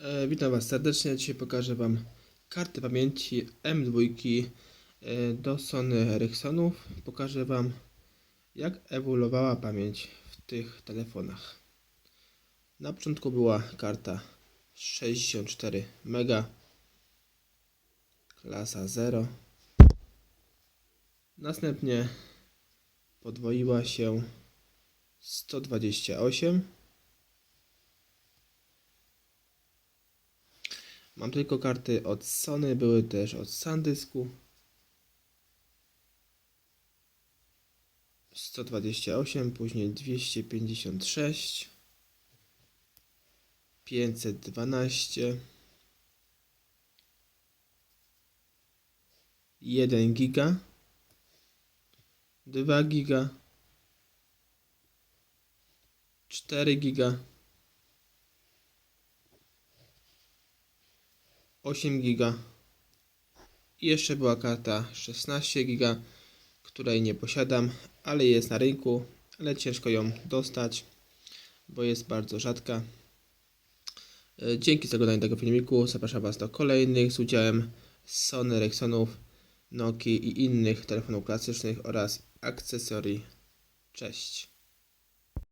E, witam Was serdecznie. Dzisiaj pokażę Wam karty pamięci M2 e, do Sony Ericssonów. Pokażę Wam jak ewoluowała pamięć w tych telefonach. Na początku była karta 64 MB klasa 0. Następnie podwoiła się 128 Mam tylko karty od Sony, były też od Sandysku. 128, później 256, 512, 1 giga, 2 giga, 4 giga, 8 giga i jeszcze była karta 16 giga, której nie posiadam, ale jest na rynku, ale ciężko ją dostać, bo jest bardzo rzadka. E, Dzięki za oglądanie tego filmiku. Zapraszam Was do kolejnych z udziałem Sony Ericssonów, Nokii i innych telefonów klasycznych oraz akcesorii. Cześć.